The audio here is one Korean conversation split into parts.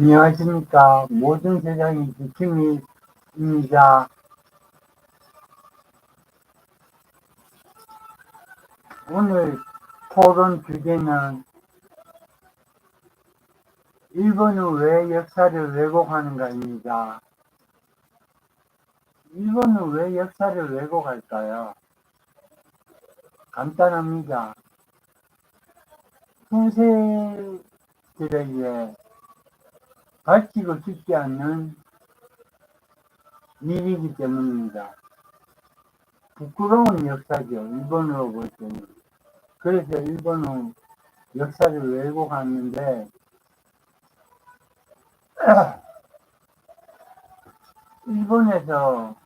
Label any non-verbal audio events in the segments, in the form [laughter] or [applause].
안녕하십니까. 모든 세상이 지킴이입니다. 오늘 토론 주제는 일본은 왜 역사를 왜곡하는가입니다. 일본은 왜 역사를 왜곡할까요? 간단합니다. 후세들에게 밝히고 싶지 않는 일이기 때문입니다. 부끄러운 역사죠. 일본으로 볼 때는. 그래서 일본은 역사를 왜곡하는데 [clears throat] 일본에서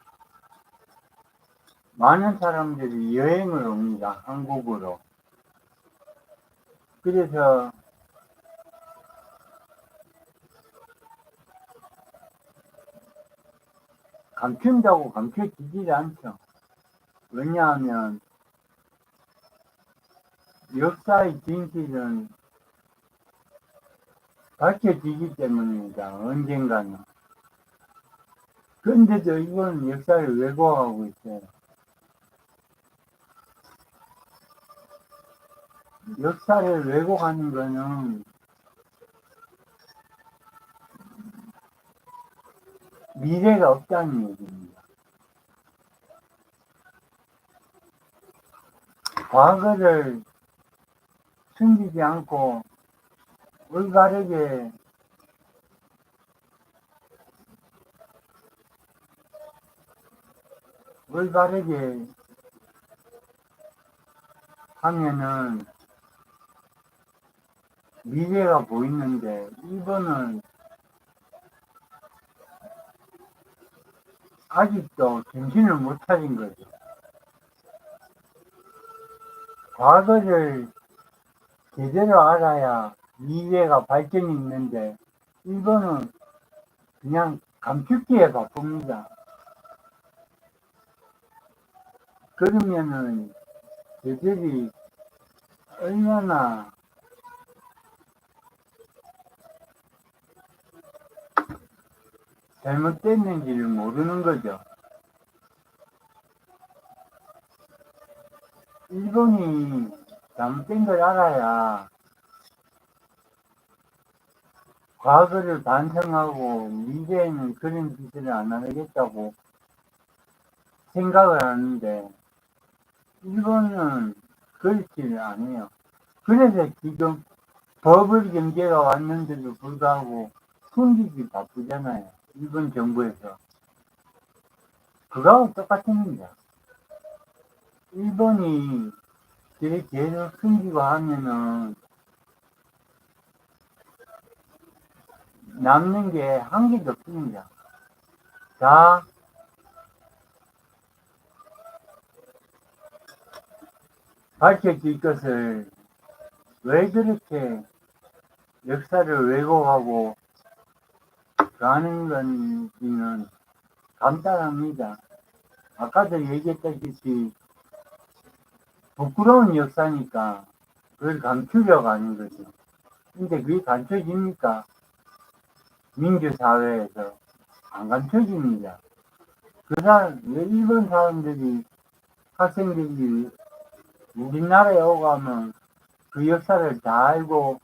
많은 사람들이 여행을 옵니다. 한국으로. 그래서 감춘다고 감춰지지 않죠. 왜냐하면 역사의 진실은 밝혀지기 때문입니다. 언젠가는. 그런데도 이건 역사를 왜곡하고 있어요. 역사를 왜곡하는 거는 미래가 없다는 얘기입니다. 과거를 숨기지 않고 올바르게 올바르게 하면은 미래가 보이는데 이번은 아직도 정신을 못 차린 거죠. 과거를 제대로 알아야 미래가 발전이 있는데 일본은 그냥 감축기에 바쁩니다. 그러면은 저들이 얼마나 잘못됐는지를 모르는 거죠. 일본이 잘못된 걸 알아야 과거를 반성하고 미래에는 그런 짓을 안 하겠다고 생각을 하는데 일본은 그렇지 않아요. 그래서 지금 버블 경제가 왔는데도 불구하고 숨기기 바쁘잖아요. 일본 정부에서. 그거하고 똑같은 겁니다. 일본이 제 죄를 숨기고 하면은 남는 게 한 개도 없습니다. 자, 밝혀질 것을 왜 그렇게 역사를 왜곡하고 가는 건지는 간단합니다. 아까도 얘기했다시피 부끄러운 역사니까 그걸 감추려고 하는 거죠. 근데 그게 감춰집니까? 민주사회에서 안 감춰집니다. 그 사람, 왜 일본 사람들이, 학생들이 우리나라에 오고 하면 그 역사를 다 알고,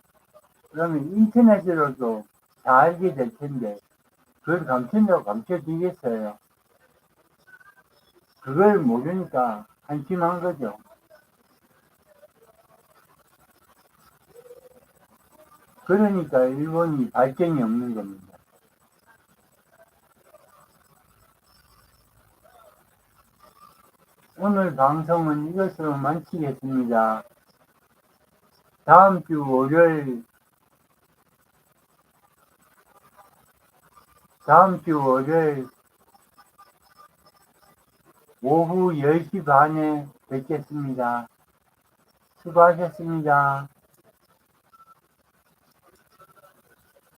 그러면 인터넷으로도 다 알게 될 텐데, 그걸 감춘다고 감춰지겠어요? 그걸 모르니까 한심한 거죠. 그러니까 일본이 발전이 없는 겁니다. 오늘 방송은 이것으로 마치겠습니다. 다음 주 월요일 다음 주 월요일 오후 10시 반에 뵙겠습니다. 수고하셨습니다.